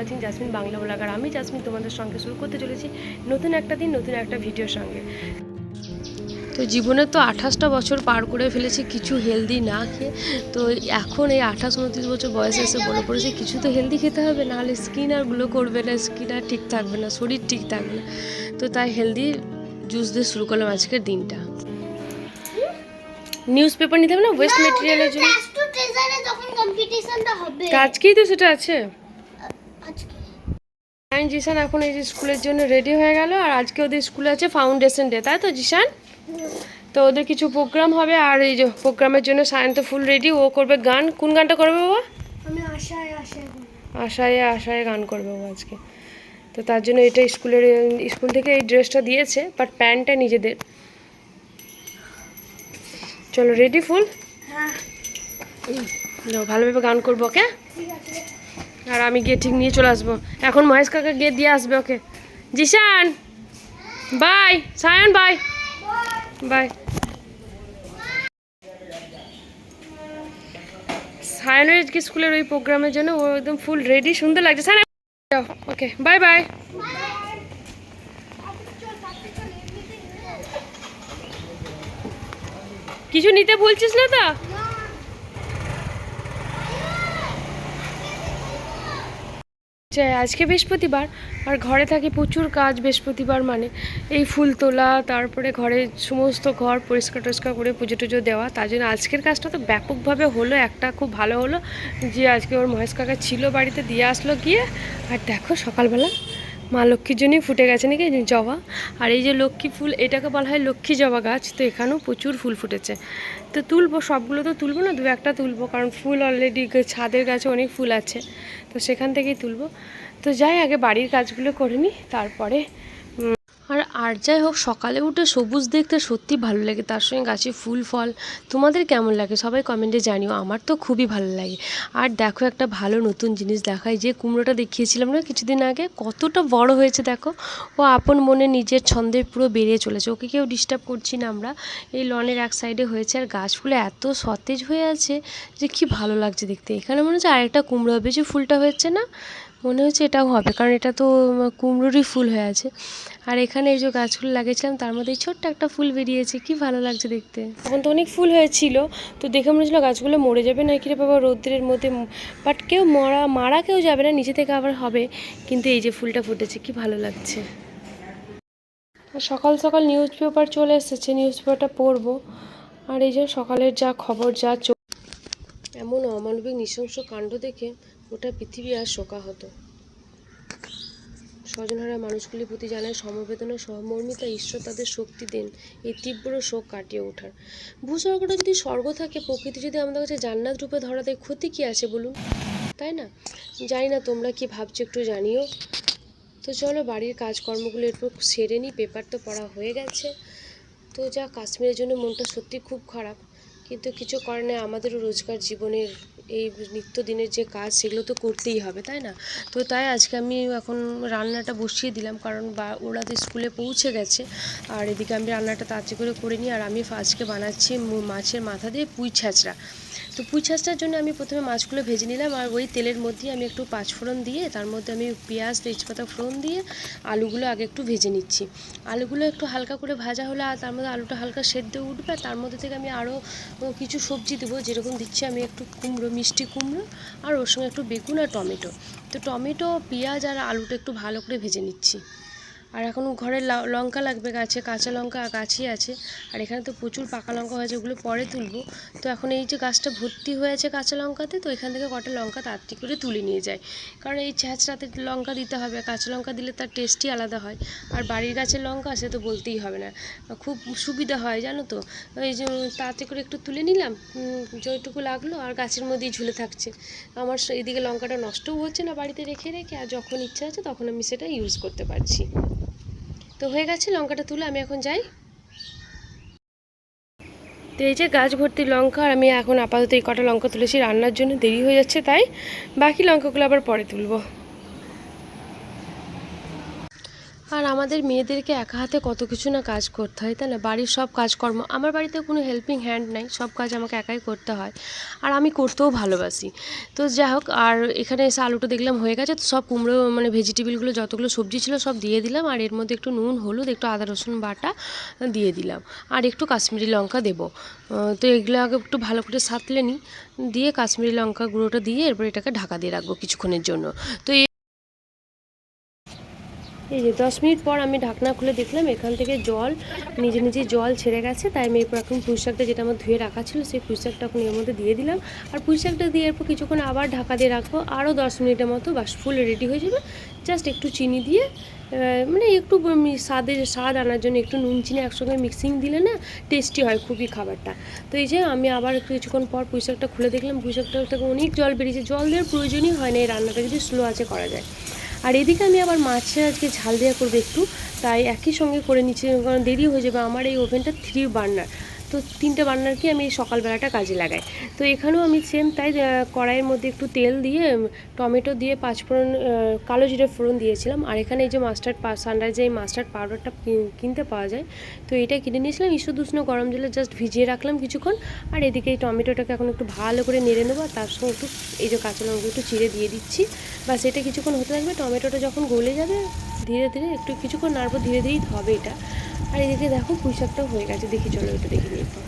Watching Jasmin Bangla blogger আমি jasmine তোমাদের সঙ্গে শুরু করতে চলেছি নতুন একটা দিন, নতুন একটা ভিডিওর সঙ্গে। তো জীবনে তো আঠাশটা বছর পার করে ফেলেছি কিছু হেলদি না খেয়ে। তো এখন এই আঠাশ উনত্রিশ বছর বয়সে এসে বলে পড়েছে কিছু তো হেলদি খেতে হবে নাহলে স্কিন আর গ্লো করবে না স্কিন আর ঠিক থাকবে না শরীর ঠিক থাকবে না। তো তাই হেলদি জুস দিয়ে শুরু করলাম আজকের দিনটা। নিউজ পেপার নিতে হবে না ওয়েস্ট মেটেরিয়ালের জন্য? আজকেই তো সেটা আছে। জিসান এখন এই যে স্কুলের জন্য রেডি হয়ে গেল আর আজকে ওদের স্কুলে আছে ফাউন্ডেশন ডে তাই তো জিসান তো ওদের কিছু প্রোগ্রাম হবে আর এই যে প্রোগ্রামের জন্য সায়ন তো ফুল রেডি ও করবে গান। কোন গানটা করবে বাবা? আমি আশায় আশায় আশায় আশায় গান করবে ও আজকে। তো তার জন্য এটা স্কুলের স্কুল থেকে এই ড্রেসটা দিয়েছে বাট প্যান্টটা নিজেদের। চলো রেডি ফুল হ্যাঁ। ভালোভাবে গান করব ওকে? আর আমি গিয়ে ঠিক নিয়ে চলে আসব। এখন মহেশ কাকা গিয়ে দিয়ে আসবে okay? Zeeshan! Bye! Sayan bye! Bye. সায়নের আজকে স্কুলের ওই প্রোগ্রামের জন্য ও একদম ফুল রেডি সুন্দর লাগছে। সায়ন ওকে বাই বাই কিছু নিতে ভুলছিস না তো? আজকে বৃহস্পতিবার, আর ঘরে থাকি প্রচুর কাজ বৃহস্পতিবার মানে। এই ফুল তোলা, তারপরে ঘরে সমস্ত ঘর পরিষ্কার টরিষ্কার করে পুজো টুজো দেওয়া, তার জন্য আজকের কাজটা তো ব্যাপকভাবে হলো, একটা খুব ভালো হলো যে আজকে ওর মহেশ কাকা ছিল বাড়িতে, দিয়ে আসলো গিয়ে। আর দেখো সকালবেলা মা লক্ষ্মীর জন্যই ফুটে গেছে নাকি জবা? আর এই যে লক্ষ্মী ফুল, এটাকে বলা হয় লক্ষ্মী জবা গাছ। তো এখানেও প্রচুর ফুল ফুটেছে। তো তুলবো, সবগুলো তো তুলবো না, দু একটা তুলবো, কারণ ফুল অলরেডি ছাদের গাছে অনেক ফুল আছে। তো সেখান থেকেই তুলবো। তো যাই, আগে বাড়ির কাজগুলো করে নিই, তারপরে আর আর যাই হোক, সকালে উঠে সবুজ দেখতে সত্যি ভালো লাগে। তার সঙ্গে গাছে ফুল, ফল। তোমাদের কেমন লাগে? সবাই কমেন্টে জানিও। আমার তো খুবই ভালো লাগে। আর দেখো, একটা ভালো নতুন জিনিস দেখায় যে কুমড়োটা দেখিয়েছিলাম না কিছুদিন আগে, কতটা বড় হয়েছে দেখো। ও আপন মনে নিজের ছন্দে পুরো বেড়ে চলেছে। ওকে কেউ ডিস্টার্ব করছি না আমরা। এই লনের এক সাইডে হয়েছে আর গাছগুলো এত সতেজ হয়ে আছে যে কি ভালো লাগছে দেখতে। এখানে মনে হচ্ছে আরেকটা কুমড়ো হবে। যে ফুলটা হচ্ছে না মনে হচ্ছে এটাও হবে, কারণ এটা তো কুমড়োরই ফুল হয়ে আছে। আর এখানে এই যে গাছগুলো লাগিয়েছিলাম, তার মধ্যে ছোট্ট একটা ফুল বেরিয়েছে, কি ভালো লাগছে দেখতে। তখন তো অনেক ফুল হয়েছিল, তো দেখে মনে হচ্ছিল গাছগুলো মরে যাবে না কিরে বাবা রৌদ্রের মধ্যে বাট কেউ মরা, মারা কেউ যাবে না, নিচে থেকে আবার হবে, কিন্তু এই যে ফুলটা ফুটেছে, কি ভালো লাগছে। সকাল সকাল নিউজ পেপার চলে এসেছে নিউজ পেপারটা পড়ব। আর এই যে সকালের যা খবর, যা এমন অমানবিক নৃশংস কাণ্ড দেখে গোটা পৃথিবী আর শোকা হতো স্বজনহারা মানুষগুলির প্রতি জানায় সমবেদনা, সহমর্মিতা, ঈশ্বর তাদের শক্তি দেন, এই তীব্র শোক কাটিয়ে ওঠার। ভূস্বর্গটা যদি স্বর্গ থাকে, প্রকৃতি যদি আমাদের কাছে জান্নাত রূপে ধরা দেয়, ক্ষতি কি আছে বলুন? তাই না? জানি না তোমরা কি ভাবছ একটু জানিও। তো চলো বাড়ির কাজকর্মগুলো একটু সেরে নিই, পেপার তো পড়া হয়ে গেছে। তো যা, কাশ্মীরের জন্য মনটা সত্যি খুব খারাপ। কিন্তু কিছু করে না আমাদেরও রোজকার জীবনের এই নিত্যদিনের যে কাজ সেগুলো তো করতেই হবে, তাই না? তো তাই আজকে আমি এখন রান্নাটা বসিয়ে দিলাম, কারণ বা ওরা তো স্কুলে পৌঁছে গেছে, আর এদিকে আমি রান্নাটা তাড়াতাড়ি করে করে নিই, আর আমি আজকে বানাচ্ছি মাছের মাথা দিয়ে পুঁই ছ্যাঁচড়া তো পুঁই ছ্যাঁচড়ার জন্য আমি প্রথমে মাছগুলো ভেজে নিলাম আর ওই তেলের মধ্যে আমি একটু পাঁচফোড়ন দিয়ে, তার মধ্যে আমি পেঁয়াজ, তেজপাতা ফোড়ন দিয়ে আলুগুলো আগে একটু ভেজে নিচ্ছি। আলুগুলো একটু হালকা করে ভাজা হলে আর তার মধ্যে আলুটা হালকা সেদ্ধ উঠবে, তার মধ্যে থেকে আমি আরও কিছু সবজি দেবো, যেরকম দিচ্ছি আমি একটু কুমড়ো, মিষ্টি কুমড়ো আর ওর সঙ্গে একটু বেগুন আর টমেটো। তো টমেটো, পেঁয়াজ আর আলুটা একটু ভালো করে ভেজে নিচ্ছি। আর এখন ঘরে লঙ্কা লাগবে, গাছে কাঁচা লঙ্কা গাছই আছে। আর এখানে তো প্রচুর পাকা লঙ্কা হয়েছে, ওগুলো পরে তুলবো। তো এখন এই যে গাছটা ভর্তি হয়ে আছে কাঁচা লঙ্কাতে, তো এখান থেকে কটা লঙ্কা তাড়াতাড়ি করে তুলে নিয়ে যায়। কারণ এই ছ্যাঁচড়াতে লঙ্কা দিতে হবে, কাঁচা লঙ্কা দিলে তার টেস্টই আলাদা হয়। আর বাড়ির গাছের লঙ্কা সে তো বলতেই হবে না। খুব সুবিধা হয়, জানো তো? ওই যে তাড়াতাড়ি করে একটু তুলে নিলাম যেটুকু লাগল, আর গাছের মধ্যেই ঝুলে থাকছে। আমার এদিকে লঙ্কাটা নষ্টও হচ্ছে না বাড়িতে রেখে রেখে, আর যখন ইচ্ছা আছে তখন আমি সেটা ইউজ করতে পারছি। তো হয়ে গেছে, লঙ্কাটা তুলে আমি এখন যাই। তো এই যে গাছ ভর্তি লঙ্কা, আর আমি এখন আপাতত এই কটা লঙ্কা তুলেছি, রান্নার জন্য দেরি হয়ে যাচ্ছে তাই। বাকি লঙ্কাগুলো আবার পরে তুলবো। আর আমাদের মেয়েদেরকে একা হাতে কত কিছু না কাজ করতে হয়, তাই না? বাড়ির সব কাজকর্ম, আমার বাড়িতে কোনো হেল্পিং হ্যান্ড নাই, সব কাজ আমাকে একাই করতে হয়। আর আমি করতেও ভালোবাসি। তো যাই হোক, আর এখানে এসে আলুটা দেখলাম হয়ে গেছে, তো সব কুমড়ো মানে ভেজিটেবিলগুলো যতগুলো সবজি ছিল সব দিয়ে দিলাম, আর এর মধ্যে একটু নুন, হলুদ, একটু আদা, রসুন বাটা দিয়ে দিলাম। আর একটু কাশ্মীরি লঙ্কা দেবো। তো এগুলো আগে একটু ভালো করে সাতলে নিই, দিয়ে কাশ্মীরি লঙ্কা গুঁড়োটা দিয়ে এরপর এটাকে ঢাকা দিয়ে রাখব কিছুক্ষণের জন্য। তো এই যে দশ মিনিট পর আমি ঢাকনা খুলে দেখলাম, এখান থেকে জল, নিজে নিজে জল ছেড়ে গেছে। তাই আমি এরপর এখন পুঁই শাকটা যেটা আমার ধুয়ে রাখা ছিল, সেই পুঁই শাকটা এখন এর মধ্যে দিয়ে দিলাম। আর পুঁই শাকটা দিয়ে এরপর কিছুক্ষণ আবার ঢাকা দিয়ে রাখব। আরও দশ মিনিটের মতো বাস ফুল রেডি হয়ে যাবে। জাস্ট একটু চিনি দিয়ে মানে একটু স্বাদের স্বাদ আনার জন্য একটু নুন চিনি একসঙ্গে মিক্সিং দিলে না টেস্টি হয় খুবই খাবারটা। তো এই যে আমি আবার কিছুক্ষণ পর পুঁই শাকটা খুলে দেখলাম। পুঁই শাকটা থেকে অনেক জল বেরিয়েছে। জল দেওয়ার প্রয়োজনই হয় না, এই রান্নাটা যদি স্লো আছে করা যায়। আর এদিকে আমি আবার মাছের আজকে ঝাল দেওয়া করব একটু, তাই একই সঙ্গে করে নিচ্ছি, কারণ দেরি হয়ে যাবে। আমার এই ওভেনটা থ্রি বার্নার তো তিনটে বার্নারকে আমি এই সকালবেলাটা কাজে লাগাই। তো এখানেও আমি সেম তাই কড়াইয়ের মধ্যে একটু তেল দিয়ে টমেটো দিয়ে পাঁচফোড়ন কালো জিরে ফোড়ন দিয়েছিলাম। আর এখানে এই যে মাস্টার্ড সানরাইজে এই মাস্টার্ড পাউডারটা কিনতে পাওয়া যায়। তো এটা কিনে নিয়েছিলাম ইস্যু উষ্ণ গরম জলে জাস্ট ভিজিয়ে রাখলাম কিছুক্ষণ। আর এদিকে এই টমেটোটাকে এখন একটু ভালো করে নেড়ে নেব, আর তার সঙ্গে একটু এই যে কাঁচা লঙ্কা একটু চিড়ে দিয়ে দিচ্ছি। বাস এটা কিছুক্ষণ হতে থাকবে, টমেটোটা যখন গলে যাবে, ধীরে ধীরে একটু কিছুক্ষণ নাড়বো, ধীরে ধীরেই হবে এটা। আর এদিকে দেখো পুঁই শাকটাও হয়ে গেছে। দেখি চলো এটা দেখে একটু।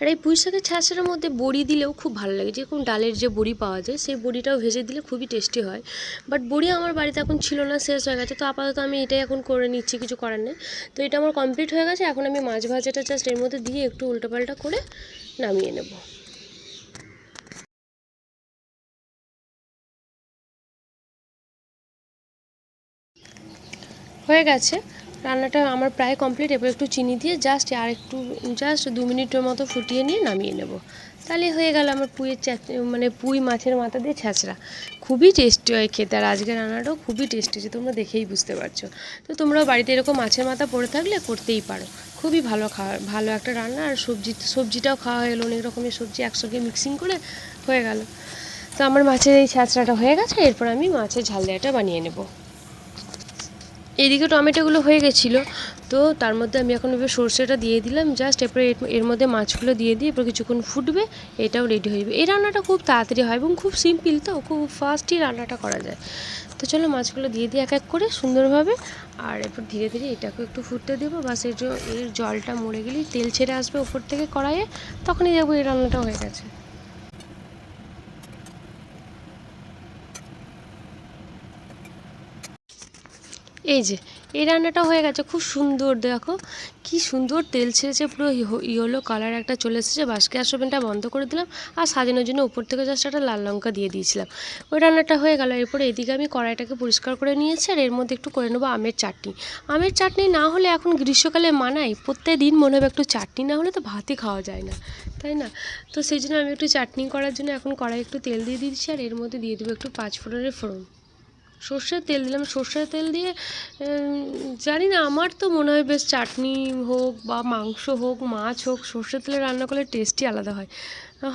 আর এই পুঁই শাকের ছাঁচের মধ্যে বড়ি দিলেও খুব ভালো লাগে। যেরকম ডালের যে বড়ি পাওয়া যায়, সেই বড়িটাও ভেজে দিলে খুবই টেস্টি হয়। বাট বড়ি আমার বাড়িতে এখন ছিল না, শেষ হয়ে গেছে। তো আপাতত আমি এটাই এখন করে নিচ্ছি, কিছু করার নেই। তো এটা আমার কমপ্লিট হয়ে গেছে। এখন আমি মাছ ভাজাটা জাস্ট এর মধ্যে দিয়ে একটু উল্টোপাল্টা করে নামিয়ে নেব। হয়ে গেছে। রান্নাটা আমার প্রায় কমপ্লিট এবার একটু চিনি দিয়ে জাস্ট আর একটু জাস্ট দু মিনিটের মতো ফুটিয়ে নিয়ে নামিয়ে নেব। তাহলে হয়ে গেল আমার চ্যাচ মানে পুঁই মাছের মাথা দিয়ে ছ্যাঁচড়া খুবই টেস্টি হয় খেতে আর আজকের রান্নাটাও খুবই টেস্টি হয়েছে, তোমরা দেখেই বুঝতে পারছ। তো তোমরাও বাড়িতে এরকম মাছের মাথা পড়ে থাকলে করতেই পারো। খুবই ভালো খাওয়া ভালো একটা রান্না আর সবজি সবজিটাও খাওয়া হয়ে গেলো, অনেক রকমের সবজি একসঙ্গে মিক্সিং করে হয়ে গেল। তো আমার মাছের এই ছ্যাঁচড়াটা হয়ে গেছে, এরপর আমি মাছের ঝাল দেওয়াটা বানিয়ে নেব। এদিকে টমেটোগুলো হয়ে গেছিল, তো তার মধ্যে আমি এখন এবার সর্ষেটা দিয়ে দিলাম জাস্ট এরপরে এর- মধ্যে মাছগুলো দিয়ে দিয়ে এরপর কিছুক্ষণ ফুটবে, এটাও রেডি হয়ে যাবে। এই রান্নাটা খুব তাড়াতাড়ি হয় এবং খুব সিম্পল তো, খুব ফাস্টই রান্নাটা করা যায়। তো চলো মাছগুলো দিয়ে দিই এক এক করে সুন্দরভাবে, আর এরপর ধীরে ধীরে এটাকে একটু ফুটতে দেবো, বাসের জলটা মরে গেলেই তেল ছেড়ে আসবে ওপর থেকে কড়াইয়ে, তখনই দেখব এই রান্নাটা হয়ে গেছে। এই যে, এই রান্নাটা হয়ে গেছে খুব সুন্দর, দেখো। কি সুন্দর তেল ছেড়েছে, পুরো ইয়েলো কালার একটা চলে এসেছে। বাস গ্যাস ওভেনটা বন্ধ করে দিলাম আর সাজানোর জন্য উপর থেকে জাস্ট একটা লাল লঙ্কা দিয়ে দিয়েছিলাম। ওই রান্নাটা হয়ে গেল। এরপরে এদিকে আমি কড়াইটাকে পরিষ্কার করে নিয়েছি আর এর মধ্যে একটু করে নেব আমের চাটনি। আমের চাটনি না হলে এখন গ্রীষ্মকালে মানাই প্রত্যেক দিন মনে হবে একটু চাটনি, না হলে তো ভাতই খাওয়া যায় না। তাই না? তো সেই জন্য আমি একটু চাটনি করার জন্য এখন কড়াই একটু তেল দিয়ে দিচ্ছি আর এর মধ্যে দিয়ে দেবো একটু পাঁচ ফোড়নের ফোড়ন। সর্ষের তেল দিলাম। সর্ষের তেল দিয়ে জানি না, আমার তো মনে হয় বেশ চাটনি হোক বা মাংস হোক, মাছ হোক, সর্ষের তেলে রান্না করলে টেস্টই আলাদা হয়।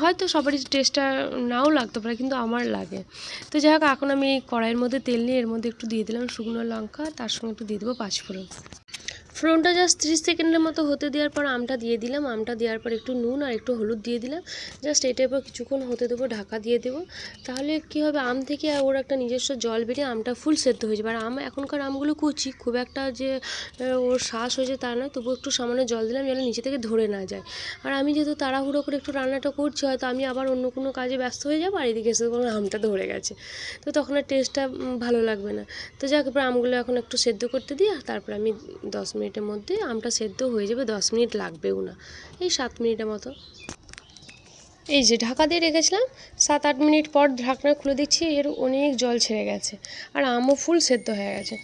হয়তো সবারই টেস্টটা নাও লাগতে পারে, কিন্তু আমার লাগে। তো যাই হোক, এখন আমি কড়াইয়ের মধ্যে তেল নিয়ে এর মধ্যে একটু দিয়ে দিলাম শুকনো লঙ্কা, তার সঙ্গে একটু দিয়ে দেবো পাঁচফোড়ন। ফোড়নটা জাস্ট ত্রিশ সেকেন্ডের মতো হতে দেওয়ার পর আমটা দিয়ে দিলাম। আমটা দেওয়ার পর একটু নুন আর একটু হলুদ দিয়ে দিলাম। জাস্ট এটার পর কিছুক্ষণ হতে দেবো, ঢাকা দিয়ে দেবো। তাহলে কী হবে, আম থেকে ওর একটা নিজস্ব জল বেরিয়ে আমটা ফুল সেদ্ধ হয়ে যাবে। আর আম, এখনকার আমগুলো কুচি, খুব একটা যে ওর শ্বাস হয়েছে তা নয়। তবু একটু সামান্য জল দিলাম যেন নিচে থেকে ধরে না যায়। আর আমি যেহেতু তাড়াহুড়ো করে একটু রান্নাটা করছি, হয়তো আমি আবার অন্য কোনো কাজে ব্যস্ত হয়ে যাব আর এদিকে এসে কোনো আমটা ধরে গেছে। তো তখন আর টেস্টটা ভালো লাগবে না। তো যাক আমগুলো এখন একটু সেদ্ধ করতে দিই আর তারপর আমি দশ মিনিটের মধ্যে আমটা সেদ্ধ হয়ে যাবে, দশ মিনিট লাগবেও না। এই সাত মিনিটের মতো। এই যে ঢাকা দিয়ে রেখেছিলাম, সাত আট মিনিট পর ঢাকনা খুলে দেখছি এর অনেক জল ছেড়ে গেছে আর আমও ফুল সেদ্ধ হয়ে গেছে।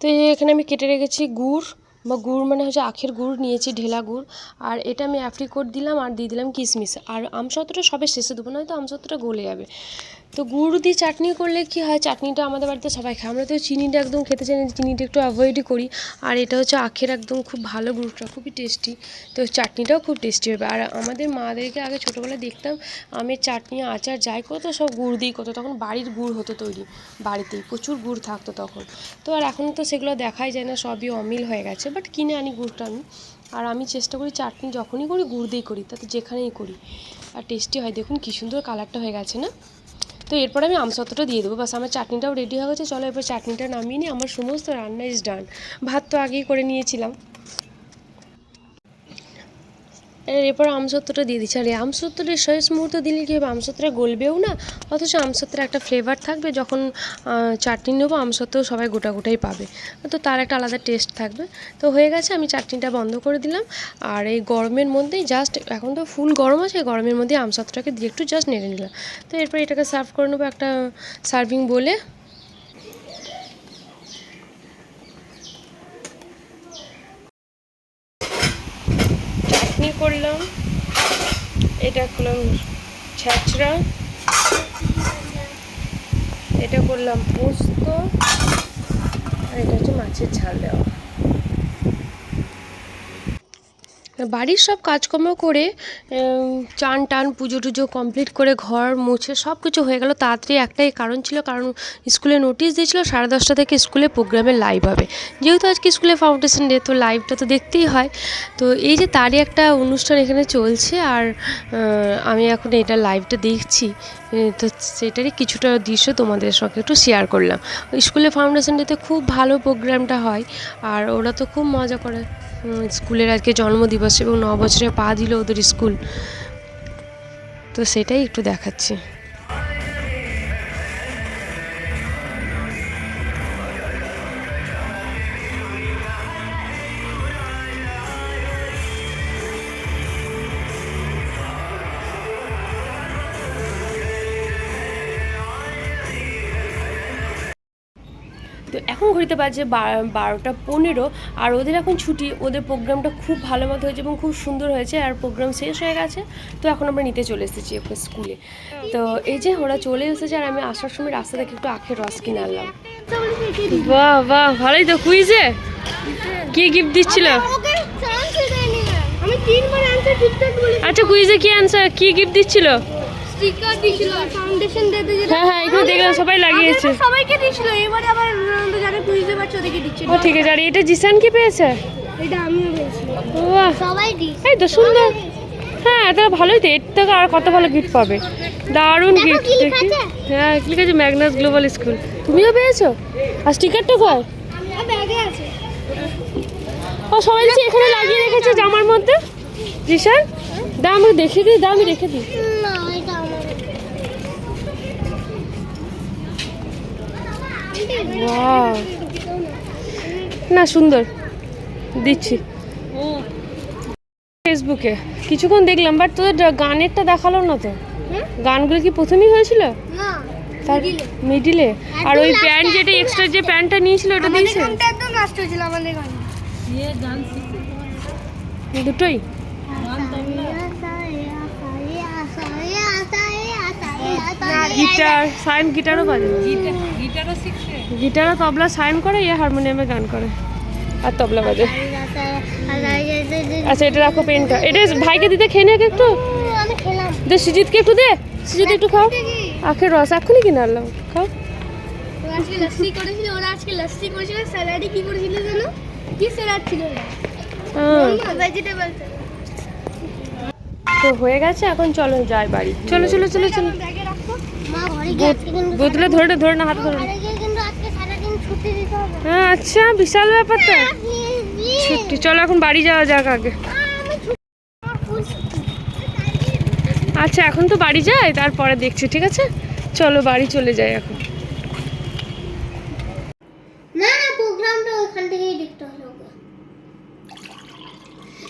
তো এখানে আমি কেটে রেখেছি গুড়, বা গুড় মানে হচ্ছে আখের গুড়, নিয়েছি ঢেলা গুড়। আর এটা আমি অ্যাপ্রিকোট দিলাম আর দিয়ে দিলাম কিশমিশ। আর আমসত্ত্বটা সবে শেষে দেবো, নয়তো আমসত্ত্বটা গলে যাবে। তো গুড় দিয়ে চাটনি করলে কি হয়? চাটনিটা আমাদের বাড়িতে সবাই খায়। আমরা তো চিনিটা একদম খেতে চাই না চিনিটা একটু অ্যাভয়েডই করি। আর এটা হচ্ছে আখের একদম খুব ভালো গুড়টা, খুবই টেস্টি তো চাটনিটাও খুব টেস্টি হবে। আর আমাদের মাদেরকে আগে ছোটোবেলায় দেখতাম, আমের চাটনি, আচার যাই করতো, সব গুড় দিয়েই করতো। তখন বাড়ির গুড় হতো তৈরি, বাড়িতেই। প্রচুর গুড় থাকতো তখন। তো আর এখন তো সেগুলো দেখাই যায় না, সবই অমিল হয়ে গেছে। বাট কিনে আনি গুড়টা আমি। আর আমি চেষ্টা করি চাটনি যখনই করি, গুড় দিয়েই করি। তাতে যেখানেই করি। আর টেস্টি হয়। দেখুন কী সুন্দর কালারটা হয়ে গেছে না? তো এরপর আমি আমসত্বটা দিয়ে দেবো। বাস আমার চাটনিটাও রেডি হয়ে গেছে। চলো এরপর চাটনিটা নামিয়ে নিই। আমার সমস্ত রান্না ইজ ডান ভাত তো আগেই করে নিয়েছিলাম এর এরপর আমসত্ত্বটা দিয়ে দিচ্ছি। আর এই আমসত্ত্বটা শেষ মুহূর্তে দিলে কী হবে? আমসত্ত্বটা গলবেও না? অথচ আমসত্ত্বের একটা ফ্লেভার থাকবে যখন চাটনি নেব আমসত্ত্ব সবাই গোটা গোটাই পাবে। তো তার একটা আলাদা টেস্ট থাকবে। তো হয়ে গেছে, আমি চাটনিটা বন্ধ করে দিলাম। আর এই গরমের মধ্যেই জাস্ট এখন তো ফুল গরম আছে, গরমের মধ্যে আমসত্ত্বটাকে দিয়ে একটু জাস্ট নেড়ে নিলাম। তো এরপর এটাকে সার্ভ করে নেব একটা সার্ভিং বলে চাটনি করলাম। এটা করলাম ছ্যাঁচড়া এটা করলাম পোস্ত। আর এটা হচ্ছে মাছের ঝাল দেওয়া। বাড়ির সব কাজকর্ম করে চান টান, পুজো টুজো কমপ্লিট করে ঘর মুছে সব কিছু হয়ে গেল। তাড়াতাড়ি একটাই কারণ ছিল, কারণ স্কুলে নোটিশ দিয়েছিল, সাড়ে দশটা থেকে স্কুলে প্রোগ্রামে লাইভ হবে। যেহেতু আজকে স্কুলে ফাউন্ডেশন ডে তো লাইভটা তো দেখতেই হয়। তো এই যে তারই একটা অনুষ্ঠান এখানে চলছে, আর আমি এখন এটা লাইভটা দেখছি। তো সেটারই কিছুটা দৃশ্য তোমাদের সঙ্গে একটু শেয়ার করলাম। স্কুলে ফাউন্ডেশন ডেতে খুব ভালো প্রোগ্রামটা হয়, আর ওরা তো খুব মজা করে। স্কুলের আজকে জন্মদিবস এবং ন বছরে পা দিল ওদের স্কুল। তো সেটাই একটু দেখাচ্ছি। ঘড়িতে বাজে বারোটা পনেরো আর ওদের এখন ছুটি ওদের প্রোগ্রামটা খুব ভালো মতো হয়েছে এবং খুব সুন্দর হয়েছে আর প্রোগ্রাম শেষ হয়ে গেছে তো এখন আমরা নিতে চলে এসেছি ওকে স্কুলে তো এই যে ওরা চলে এসেছে আর আমি আসার সময় রাস্তা থেকে একটু আখের রস কিনে আনলাম। বাহ বাহ ভালোই তো কুইজে কি গিফট দিচ্ছিল? ওকে চান্স দেয়নি না আমি তিনবার অ্যানসার ঠিকঠাক বলি আচ্ছা কুইজে কি আনসার কি গিফট দিচ্ছিল? স্টিকার দিছিল ফাউন্ডেশন দিতে যেটা হ্যাঁ হ্যাঁ এগুলো দেখলাম সবাই লাগিয়েছে। সবাইকে দিছিল এবারে আবার রোনাল্ডো যারা বুঝতে পারছে ওদেরকে দিচ্ছে। ও ঠিক আছে আর এটা জিসান কি পেয়েছে? এটা আমিও পেয়েছি। বাহ। সবাই দিচ্ছে এই তো সুন্দর। হ্যাঁ তাহলে ভালোই তো এর থেকে আর কত ভালো গিফট পাবে? দারুণ গিফট দেখি। আছে? হ্যাঁ কি লিখেছে ম্যাগনাস গ্লোবাল স্কুল তুমিও পেয়েছ? আর স্টিকারটা কয় ব্যাগে আছে। ও সবাই দেখছি এখানে লাগিয়ে রেখেছে জামার মধ্যে? জিসান? দা আমাকে দেখে দিই দা আমি রেখে দিই। না না সুন্দর। দিচ্ছি। ফেসবুকে কিছুক্ষণ দেখলাম বাট তোদের গানেরটা দেখাল না তো? গানগুলো কি প্রথমেই হয়েছিল? তার মিডিলে আর ওই প্যান্ট যেটা এক্সট্রা যে প্যান্টটা নিয়েছিল ওটা দিয়েছে? গান। দুটোই? গিটার সাইন গিটারও বাজে। গিটারও তবলা সাইন করে ইয়ে হারমোনিয়ামে গান করে। আর তবলা বাজে। আচ্ছা এটা রাখো পেনটা। এটা ভাইকে দিতে খেয়ে নে একটু। দে সুজিতকে একটু দে। সুজিত একটু খাও। আখের রস এখনই কিনে আনলাম। খাও। আজকে লস্যি করেছিল ওরা আজকে লস্যি করেছিল স্যালাডে কি করেছিল জানো? কি স্যালাড ছিল। ভেজিটেবল তো হয়ে গেছে এখন চলো যাই বাড়ি। চলো চলো চলো চলো ব্যাগে রাখো মা ঘরে গিয়ে আজকে কিন্তু বোতলে ধরে না ধরে না হাতে ধরে না। ঘরে গিয়ে কিন্তু আজকে সারাদিন ছুটি দিতে হবে হ্যাঁ আচ্ছা বিশাল ব্যাপার তো Please, please. ছুটি চলো এখন বাড়ি যাওয়া যাক আগে। আচ্ছা এখন তো বাড়ি যাই তারপরে দেখছি ঠিক আছে চলো বাড়ি চলে যাই এখন না না প্রোগ্রামটা ওখান থেকেই দেখতে হবে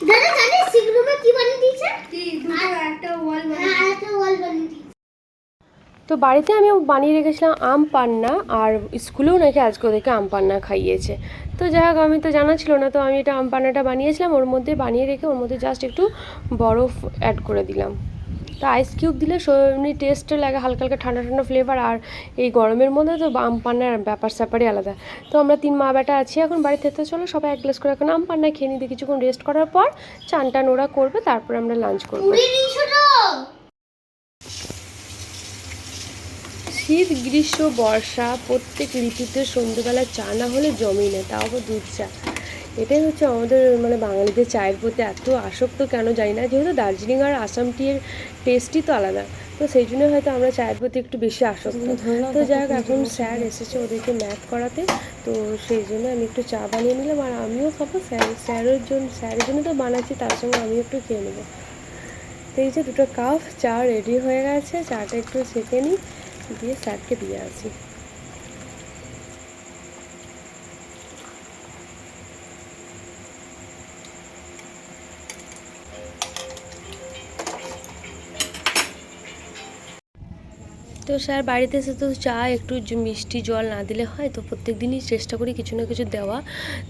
দাদা জানিস সিগরুমে কি বানিয়ে দিয়েছে কি দুটো একটা ওয়াল বানিয়ে হ্যাঁ একটা ওয়াল বানিয়ে দিয়েছে তো বাড়িতে আমি বানিয়ে রেখেছিলাম আম পান্না আর স্কুলেও নাকি আজকে ওদেরকে আম পান্না খাইয়েছে। তো যাই হোক, আমি তো জানা ছিল না, তো আমি এটা আম পান্নাটা বানিয়েছিলাম, ওর মধ্যে বানিয়ে রেখে ওর মধ্যে জাস্ট একটু বরফ অ্যাড করে দিলাম। তো আইস কিউব দিলে এমনি টেস্টে লাগে, হালকা হালকা ঠান্ডা ঠান্ডা ফ্লেভার আর এই গরমের মধ্যে তো আম পান্নার ব্যাপার স্যাপারই আলাদা। তো আমরা তিন মা বেটা আছি এখন বাড়িতে, তো চলো সবাই এক গ্লাস করে এখন আম পান্না খেয়ে দিয়ে কিছুক্ষণ রেস্ট করার পর চান টান ওরা করবে, তারপর আমরা লাঞ্চ করব পুরি দিয়েছ তো শীত গ্রীষ্ম বর্ষা প্রত্যেক ঋতুতে সন্ধ্যেবেলা চা না হলে জমি না তাও আবার দুধ চা। এটাই হচ্ছে আমাদের মানে বাঙালিদের চায়ের প্রতি এত আসক্ত কেন জানি না যেহেতু দার্জিলিং আর আসাম টিয়ের টেস্টই তো আলাদা। তো সেই জন্য হয়তো আমরা চায়ের প্রতি একটু বেশি আসক্ত। তো যাই হোক এখন স্যার এসেছে ওদেরকে ম্যাথ করাতে তো সেই জন্য আমি একটু চা বানিয়ে নিলাম আর আমিও খাব স্যার স্যারের জন্য স্যারের জন্য তো বানাচ্ছি তার সঙ্গে আমিও একটু খেয়ে নেব। তো এই যে দুটো কাপ চা রেডি হয়ে গেছে চাটা একটু সেঁকে নিই। দিয়ে স্যারকে দিয়ে আসি। তো স্যার, বাড়িতে এসে তো চা, একটু মিষ্টি জল না দিলে হয়, তো প্রত্যেক দিনই চেষ্টা করি কিছু না কিছু দেওয়া।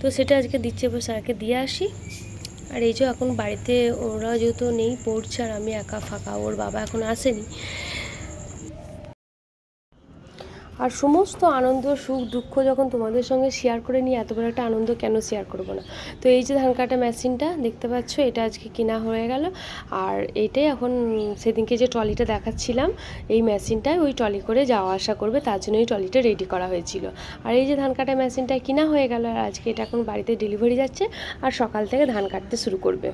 তো সেটা আজকে দিচ্ছে, এবার স্যারকে দিয়ে আসি। আর এই যে এখন বাড়িতে ওরা যেহেতু নেই, পড়ছে আর আমি একা ফাঁকা, ওর বাবা এখন আসেনি। আর সমস্ত আনন্দ, সুখ, দুঃখ যখন তোমাদের সঙ্গে শেয়ার করে নিয়ে এত বড় একটা আনন্দ কেন শেয়ার করব না? তো এই যে ধান কাটা মেশিনটা দেখতে পাচ্ছ, এটা আজকে কেনা হয়ে গেল। আর এটাই এখন সেদিনকে যে ট্রলিটা দেখাচ্ছিলাম, এই মেশিনটায় ওই ট্রলি করে যাওয়া আসা করবে, তার জন্য এই ট্রলিটা রেডি করা হয়েছিল। আর এই যে ধান কাটা মেশিনটা কিনা হয়ে গেল, আর আজকে এটা এখন বাড়িতে ডেলিভারি যাচ্ছে, আর সকাল থেকে ধান কাটতে শুরু করবে।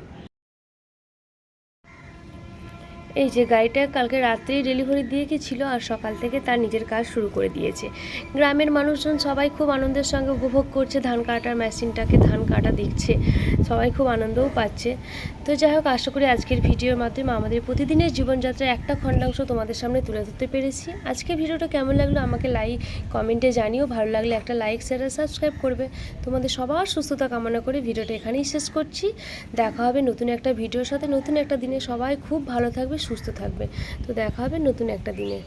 এই যে গাড়িটা কালকে রাত্রেই ডেলিভারি দিয়ে গেছিল আর সকাল থেকে তার নিজের কাজ শুরু করে দিয়েছে। গ্রামের মানুষজন সবাই খুব আনন্দের সঙ্গে উপভোগ করছে, ধান কাটার মেশিনটাকে ধান কাটা দেখছে। সবাই খুব আনন্দও পাচ্ছে। তো যাই হোক, আশা করি আজকের ভিডিওর মাধ্যমে আমাদের প্রতিদিনের জীবনযাত্রার একটা খণ্ডাংশ তোমাদের সামনে তুলে ধরতে পেরেছি। আজকে ভিডিওটা কেমন লাগল আমাকে লাইক কমেন্টে জানিও। ভালো লাগলে একটা লাইক শেয়ার আর সাবস্ক্রাইব করবে। তোমাদের সবার সুস্থতা কামনা করে ভিডিওটা এখানেই শেষ করছি। দেখা হবে নতুন একটা ভিডিওর সাথে, নতুন একটা দিনে। সবাই খুব ভালো থাকবে সুস্থ থাকবে। তো দেখা হবে নতুন একটা দিনে।